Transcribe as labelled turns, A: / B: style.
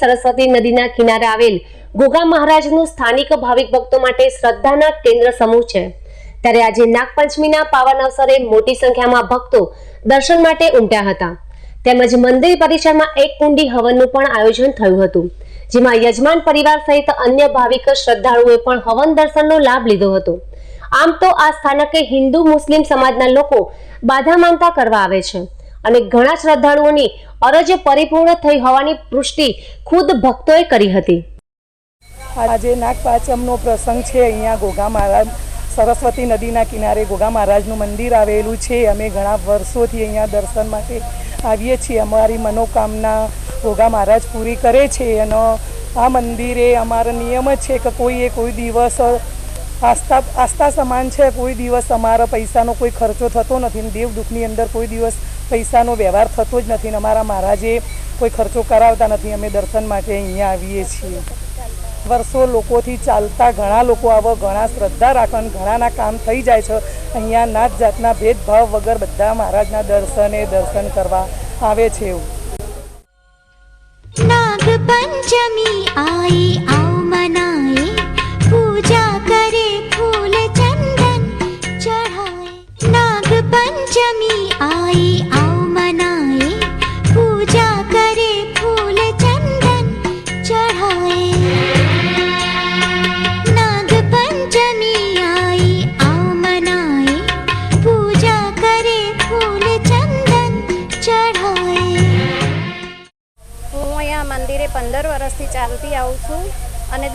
A: સરસ્વતી નદીના કિનારે આવેલ ગોગા મહારાજનું સ્થાનિક ભાવિક ભક્તો માટે શ્રદ્ધાના કેન્દ્ર સમૂહ છે. ત્યારે આજે નાગપંચમીના પાવન અવસરે મોટી સંખ્યામાં ભક્તો દર્શન માટે ઉમટ્યા હતા. તેમજ મંદિર પરિસરમાં એક કુંડી હવનનું પણ આયોજન થયું હતું. જેમાં યજમાન પરિવાર સહિત અન્ય ભાવિક શ્રદ્ધાળુઓએ પણ હવન દર્શનનો લાભ લીધો હતો. આમ તો આ સ્થાનકે હિન્દુ મુસ્લિમ સમાજના લોકો બાધા માનતા કરવા આવે છે. અને ઘણા શ્રદ્ધાળુઓની અરજ પરિપૂર્ણ થઈ હોવાની પુષ્ટિ ખુદ ભક્તોએ કરી હતી.
B: આજે નાગપાંચમનો પ્રસંગ છે. અહીંયા ગોગા મહારાજ, સરસ્વતી નદીના કિનારે ગોગા મહારાજનું મંદિર આવેલું છે. અમે ઘણા વર્ષોથી અહીંયા દર્શન માટે આવીએ છીએ. અમારી મનોકામના ગોગા મહારાજ પૂરી કરે છે. અને આ મંદિરે અમારો નિયમ જ છે કે કોઈએ કોઈ દિવસ આસ્થા આસ્થા સમાન છે, કોઈ દિવસ અમારા પૈસાનો કોઈ ખર્ચો થતો નથી દેવ દુઃખની અંદર કોઈ દિવસ પૈસાનો વ્યવહાર થતો જ નથી અમારા મહારાજે કોઈ ખર્ચો કરાવતા નથી, અમે દર્શન માટે અહીંયા આવીએ છીએ. વર્ષો લોકોથી ચાલતા ઘણા લોકો આવો, ઘણા શ્રદ્ધા રાખન ઘણાના કામ થઈ જાય છે. અહીંયા નાત જાતના ભેદભાવ વગર બધા મહારાજના દર્શને દર્શન કરવા આવે છે એવું.
C: પંચમી આવી ચઢાય.
D: હું અહીંયા મંદિરે પંદર વર્ષથી ચાલતી આવું છું.